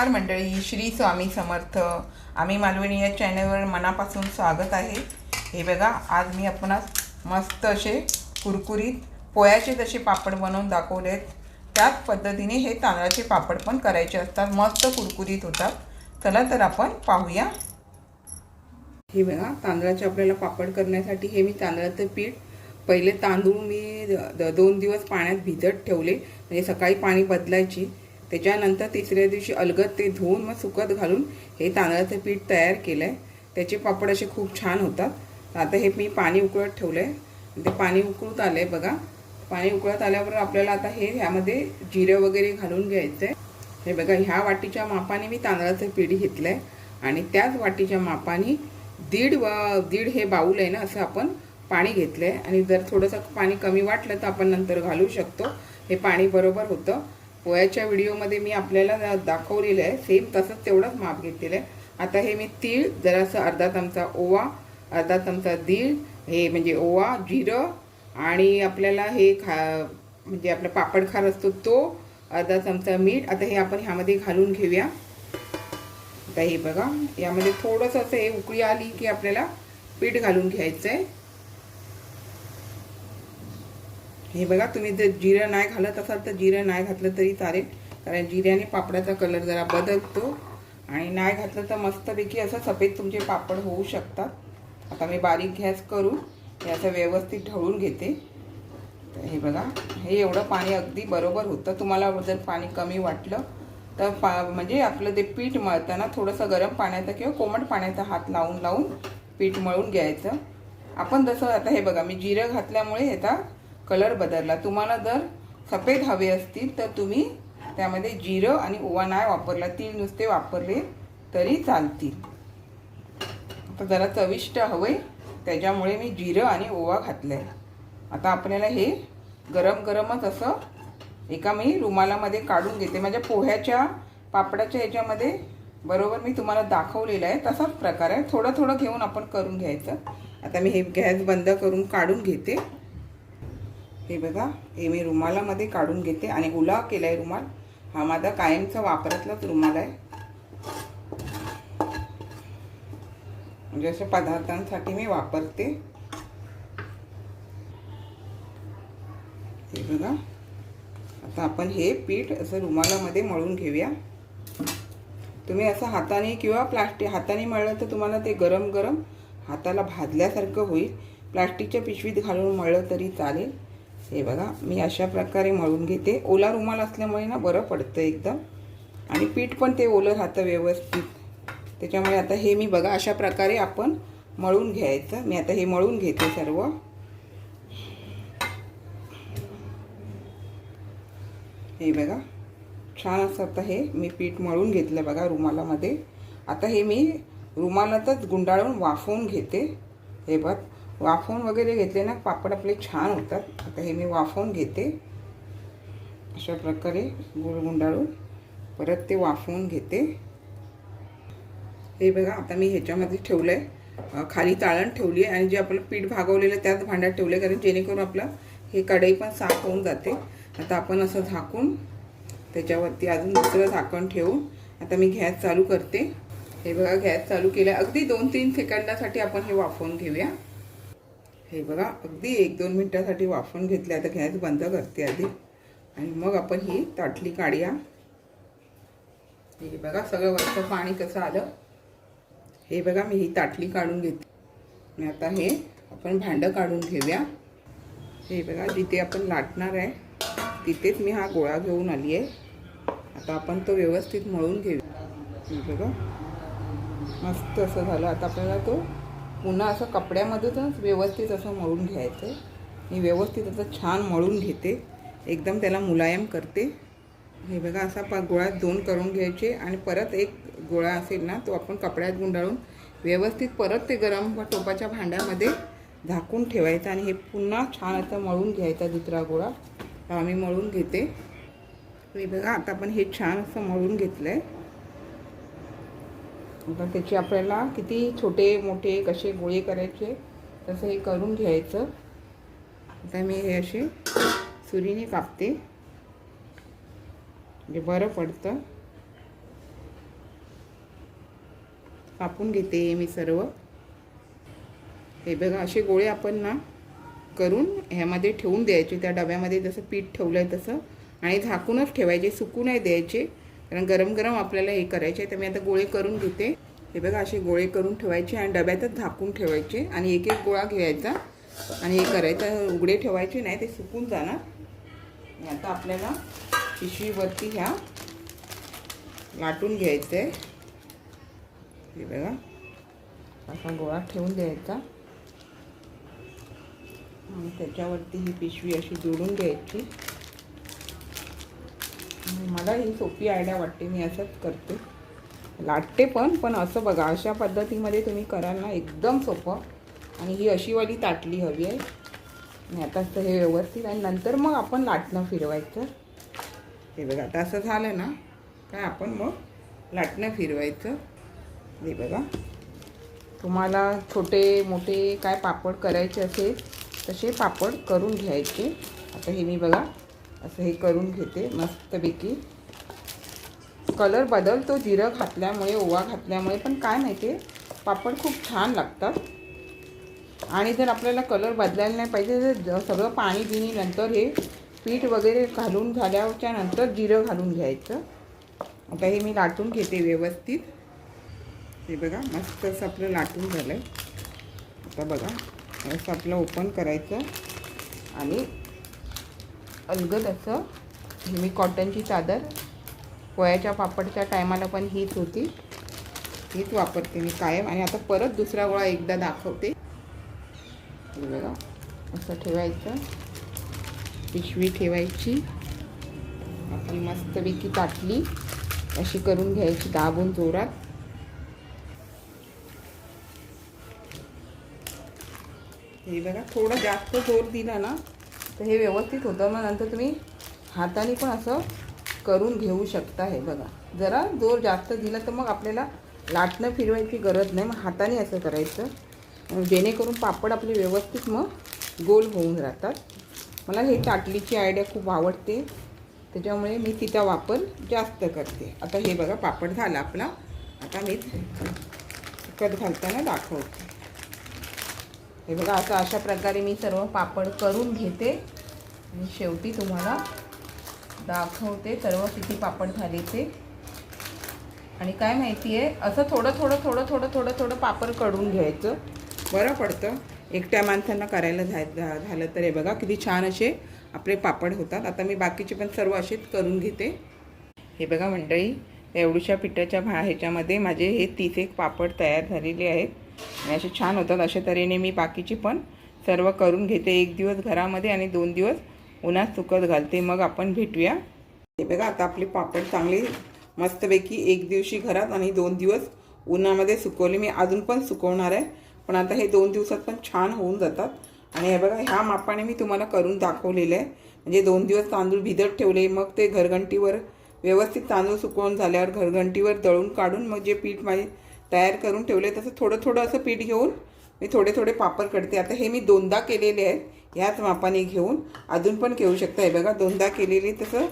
नमस्कार मंडळी श्री स्वामी समर्थ. आम्ही मालवणी या चॅनलवर मनापासून स्वागत आहे. हे बघा आज मी आपणास मस्त असे कुरकुरीत पोह्याचे जसे पापड बनवून दाखवले आहेत त्याच पद्धतीने हे तांदळाचे पापड पण करायचे असतात. मस्त कुरकुरीत होतात. चला तर आपण पाहूया. हे बघा तांदळाचे आपल्याला पापड करण्यासाठी हे मी तांदळाचं पीठ पहिले तांदूळ मी द- दोन दिवस पाण्यात भिजत ठेवले. म्हणजे सकाळी पाणी बदलायची. त्याच्यानंतर तिसऱ्या दिवशी अलगद ते धुवून मग सुकत घालून हे तांदळाचं पीठ तयार केलं आहे त्याचे पापड असे खूप छान होतात. आता हे मी पाणी उकळत ठेवलं आहे ते पाणी उकळत आलं आहे बघा. पाणी उकळत आल्यावर आपल्याला आता हे ह्यामध्ये जिरं वगैरे घालून घ्यायचं आहे हे बघा ह्या वाटीच्या मापाने मी तांदळाचं पीठ घेतलं आहे आणि त्याच वाटीच्या मापाने दीड व दीड हे बाऊल आहे ना असं आपण पाणी घेतलं आहे आणि जर थोडंसं पाणी कमी वाटलं तर आपण नंतर घालू शकतो. हे पाणी बरोबर होतं. पोह्याच्या व्हिडिओमध्ये मी आपल्याला दाखवलेलं आहे. सेम तसंच तेवढंच माप घेतलेलं आहे. आता हे मी तीळ जरासं अर्धा चमचा ओवा अर्धा चमचा दीळ हे म्हणजे ओवा जिरं आणि आपल्याला हे खा म्हणजे आपला पापड खार असतो तो अर्धा चमचा मीठ. आता हे आपण ह्यामध्ये घालून घेऊया. आता हे बघा यामध्ये थोडंसं असं हे उकळी आली की आपल्याला पीठ घालून घ्यायचं आहे हे बघा तुम्ही जर जिरं नाही घालत असाल तर जिरं नाही घातलं तरी चालेल. कारण जिऱ्याने पापडाचा कलर जरा बदलतो. आणि नाही घातलं तर मस्तपैकी असं सफेद तुमचे पापड होऊ शकतात. आता मी बारीक गॅस करून हे असं व्यवस्थित ढवळून घेते. तर हे बघा हे एवढं पाणी अगदी बरोबर होतं. तुम्हाला जर पाणी कमी वाटलं तर पा म्हणजे आपलं ते पीठ मळताना थोडंसं गरम पाण्याचा किंवा कोमट पाण्याचा हात लावून लावून पीठ मळून घ्यायचं. आपण जसं आता हे बघा मी जिरं घातल्यामुळे ह्याचा कलर बदलला. तुम्हाला जर सफेद हवे असतील तर तुम्ही त्यामध्ये जिरं आणि ओवा नाही वापरला. तीळ नुसते वापरले तरी चालतील. आता जरा चविष्ट हवे. त्याच्यामुळे मी जिरं आणि ओवा घातलं आहे आता आपल्याला हे गरम गरमच असं एका मी रुमालामध्ये काढून घेते. माझ्या पोह्याच्या पापडाच्या ह्याच्यामध्ये बरोबर मी तुम्हाला दाखवलेलं आहे. तसाच प्रकार आहे. थोडं थोडं घेऊन आपण करून घ्यायचं. आता मी हे गॅस बंद करून काढून घेते. हे बघा हे मी रुमालामध्ये काढून घेते आणि गुलाब केला आहे रुमाल. हा माझा कायमचा वापरातलाच रुमाल आहे. म्हणजे अशा पदार्थांसाठी मी वापरते. हे बघा आता आपण हे पीठ असं रुमालामध्ये मळून घेऊया. तुम्ही असं हाताने किंवा प्लास्टिक हाताने मळलं तर तुम्हाला ते गरम गरम हाताला भाजल्यासारखं होईल. प्लास्टिकच्या पिशवीत घालून मळलं तरी चालेल. हे बघा मी अशा प्रकारे मळून घेते. ओला रुमाल असल्यामुळे ना बरं पडतं एकदम. आणि पीठ पण ते ओलं राहतं व्यवस्थित. त्याच्यामुळे आता हे मी बघा अशा प्रकारे आपण मळून घ्यायचं. मी आता हे मळून घेते सर्व. हे बघा छान असं आता हे मी पीठ मळून घेतलं बघा रुमालामध्ये. आता हे मी रुमालातच गुंडाळून वाफवून घेते. हे बघ वाफवून वगैरे घेतले ना पापड आपले छान होतात. आता हे मी वाफवून घेते. अशा प्रकारे गुळ गुंडाळून परत ते वाफवून घेते. हे बघा आता मी ह्याच्यामध्ये ठेवलं आहे खाली ताळण ठेवली आहे आणि जे आपलं पीठ भागवलेलं त्याच भांड्यात ठेवलं आहे कारण जेणेकरून आपलं हे कढई पण साफ होऊन जाते. आता आपण असं झाकून त्याच्यावरती अजून दुसरं झाकण ठेवून आता मी गॅस चालू करते. हे बघा गॅस चालू केला अगदी दोन तीन सेकंदासाठी आपण हे वाफवून घेऊया. हे बघा अगदी एक दोन मिनटासाठी वाफून घेतले आता गॅस बंद करते आधी. आणि मग आपण ही ताटली काढूया. हे बघा सगळं वरचं पाणी कसं आलं? हे बघा मी ही ताटली काढून घेते. आता हे आपण भांडं काढून घेऊया हे बघा जिथे आपण लाटणार आहे तिथेच मी हा गोळा घेऊन आली आहे. आता आपण तो व्यवस्थित मळून घेऊया हे बघा मस्त असं झालं. आता आपल्याला तो पुन्हा असं कपड्यामध्येच व्यवस्थित असं मळून घ्यायचं आहे. मी व्यवस्थित असं छान मळून घेते. एकदम त्याला मुलायम करते. हे बघा असा पा गोळ्यात दोन करून घ्यायचे आणि परत एक गोळा असेल ना तो आपण कपड्यात गुंडाळून व्यवस्थित परत ते गरम टोपाच्या भांड्यामध्ये झाकून ठेवायचं आणि हे पुन्हा छान असं मळून घ्यायचा दुसरा गोळा. आम्ही मळून घेते. हे बघा आता आपण हे छान असं मळून घेतलं आहे आता त्याचे आपल्याला किती छोटे मोठे कसे गोळे करायचे तसं हे करून घ्यायचं. आता मी हे असे सुरीने कापते. म्हणजे बरं पडतं. कापून घेते मी सर्व. हे बघा असे गोळे आपण ना करून ह्यामध्ये ठेवून द्यायचे. त्या डब्यामध्ये जसं पीठ ठेवलं आहे तसं. आणि झाकूनच ठेवायचे सुकू नाही द्यायचे. कारण गरम गरम आपल्याला हे करायचे तर मी आता गोळे करून घेते. हे बघा असे गोळे करून ठेवायचे आणि डब्यातच झाकून ठेवायचे आणि एक एक गोळा घ्यायचा आणि हे करायचं. उघडे ठेवायचे नाही ते सुकून जाणार. आता आपल्याला पिशवीवरती ह्या लाटून घ्यायचं आहे. हे बघा असा गोळा ठेवून द्यायचा. आणि त्याच्यावरती ही पिशवी अशी जोडून घ्यायची. म्हणजे मला ही सोपी आयडिया वाटते मी असंच करते. लाटते पण पण असं बघा अशा पद्धतीमध्ये तुम्ही कराल ना एकदम सोपं. आणि ही अशीवाली ताटली हवी आहे. आणि आता असं हे व्यवस्थित आणि नंतर मग आपण लाटणं फिरवायचं. हे बघा आता असं झालं ना काय आपण मग लाटणं फिरवायचं. हे बघा. तुम्हाला छोटे मोठे काय पापड करायचे असेल तसे पापड करून घ्यायचे. आता हे मी बघा असं हे करून घेते मस्तपैकी. कलर बदलतो जिरं घातल्यामुळे ओवा घातल्यामुळे पण काय माहिती आहे पापड खूप छान लागतात. आणि जर आपल्याला कलर बदलायला नाही पाहिजे तर सगळं पाणी बिणी नंतर हे पीठ वगैरे घालून झाल्याच्यानंतर जिरं घालून घ्यायचं. आता हे मी लाटून घेते व्यवस्थित. हे बघा मस्त असं आपलं लाटून झालं आहे आता बघा असं आपलं ओपन करायचं. आणि अलगद असं हे मी कॉटनची चादर. पोळ्याच्या पापडच्या टायमाला पण हीच होती. हीच वापरते मी कायम. आणि आता परत दुसरा गोळा एकदा दाखवते. हे बघा असं ठेवायचं. पिशवी ठेवायची. आपली मस्तपैकी ताटली. अशी करून घ्यायची दाबून जोरात. हे बघा थोडं जास्त जोर दिला ना तर हे व्यवस्थित होतं. मग नंतर तुम्ही हाताने पण असं करून घेऊ शकता हे बघा. जरा जोर जास्त दिला तर मग आपल्याला लाटणं फिरवायची गरज नाही. मग हाताने असं करायचं. जेणेकरून पापड आपले व्यवस्थित मग गोल होऊन राहतात. मला हे ताटलीची आयडिया खूप आवडते. त्याच्यामुळे मी तिचा वापर जास्त करते. आता हे बघा पापड झाला आपला. आता मी कट घालताना दाखवते. हे बघा असं अशा प्रकारे मी सर्व पापड करून घेते. आणि शेवटी तुम्हाला दाखवते सर्व किती पापड झाले ते. आणि काय माहिती आहे असं थोडं थोडं थोडं थोडं थोडं थोडं पापड करून घ्यायचं. बरं पडतं. एकट्या माणसांना करायला झा झा- झालं तर हे बघा किती छान असे आपले पापड होतात. आता मी बाकीचे पण सर्व असेच करून घेते. हे बघा मंडळी एवढ्याशा पिठाच्या भा ह्याच्यामध्ये माझे हे तीस एक पापड तयार झालेले आहेत. आणि असे छान होतात अशा तऱ्हेने मी बाकीचे पण सर्व करून घेते. एक दिवस घरामध्ये आणि दोन दिवस उन्हात सुकत घालते. मग आपण भेटूया. हे बघा आता आपले पापड चांगले मस्तपैकी एक दिवशी घरात आणि दोन दिवस उन्हामध्ये सुकवले. मी अजून पण सुकवणार आहे पण आता हे दोन दिवसात पण छान होऊन जातात. आणि हे बघा ह्या मापाने मी तुम्हाला करून दाखवलेलं आहे. म्हणजे दोन दिवस तांदूळ भिजत ठेवले मग ते घरघंटीवर व्यवस्थित तांदूळ सुकवून झाल्यावर घरघंटीवर दळून काढून मग जे पीठ माझे तयार करून ठेवले. तसं थोडं थोडं असं पीठ घेऊन मी थोडे थोडे पापड करते. आता हे मी दोनदा केलेले आहेत. ह्याच मापाने घेऊन अजून पण घेऊ शकता. हे बघा दोनदा केलेली तसं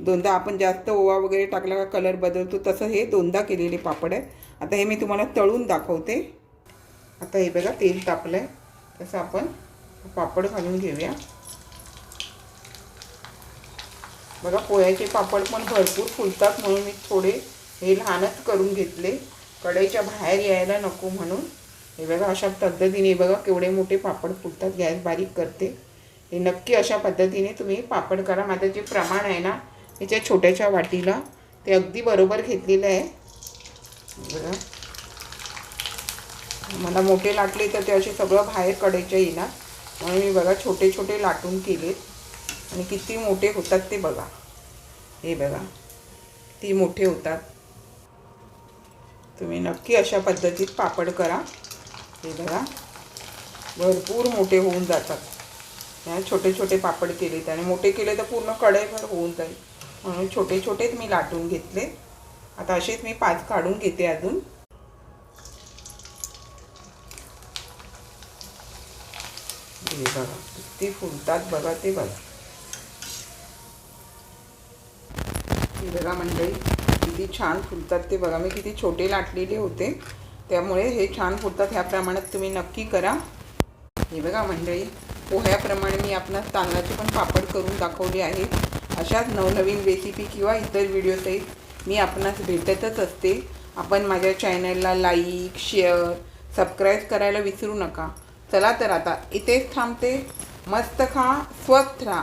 दोनदा आपण जास्त ओवा वगैरे टाकला का कलर बदलतो तसं हे दोनदा केलेले पापड आहे आता हे मी तुम्हाला तळून दाखवते. आता हे बघा तेल तापलं आहे तसं आपण पापड घालून घेऊया. बघा पोह्याचे पापड पण भरपूर फुलतात म्हणून मी थोडे हे लहानच करून घेतले. कढईच्या बाहेर यायला नको म्हणून. हे बघा अशा पद्धतीने बघा केवढे मोठे पापड फुटतात. गॅस बारीक करते. हे नक्की अशा पद्धतीने तुम्ही पापड करा. माझं जे प्रमाण आहे ना त्याच्या छोट्याच्या वाटीला ते अगदी बरोबर घेतलेलं आहे. बघा. मला मोठे लाटले तर ते असे सगळं बाहेर कढईच्या येणार. म्हणून मी बघा छोटे छोटे लाटून केलेत. आणि किती मोठे होतात ते बघा. हे बघा. ती मोठे होतात. तुम्ही नक्की अशा पद्धतीत पापड करा. हे बघा. भरपूर मोठे होऊन जातात. ह्या छोटे छोटे पापड केलेत आणि मोठे केले तर पूर्ण कढईभर होऊन जाईल. म्हणून छोटे छोटेच मी लाटून घेतले. आता असेच मी पाच काढून घेते अजून. हे बघा किती फुलतात. बघा ते बघा. बघा मंडळी. किती छान फुलतात ते बघा. मी किती छोटे लाटलेले होते. त्यामुळे हे छान फुलतात ह्या प्रमाणात तुम्ही नक्की करा. हे बघा मंडळी पोह्याप्रमाणे मी आपणास तांदळाचे पण पापड करून दाखवले आहेत. अशाच नवनवीन रेसिपी किंवा इतर व्हिडिओसहित मी आपणास भेटतच असते. आपण माझ्या चॅनलला लाईक शेअर सबस्क्राईब करायला विसरू नका. चला तर आता इथेच थांबते. मस्त खा स्वस्थ राहा.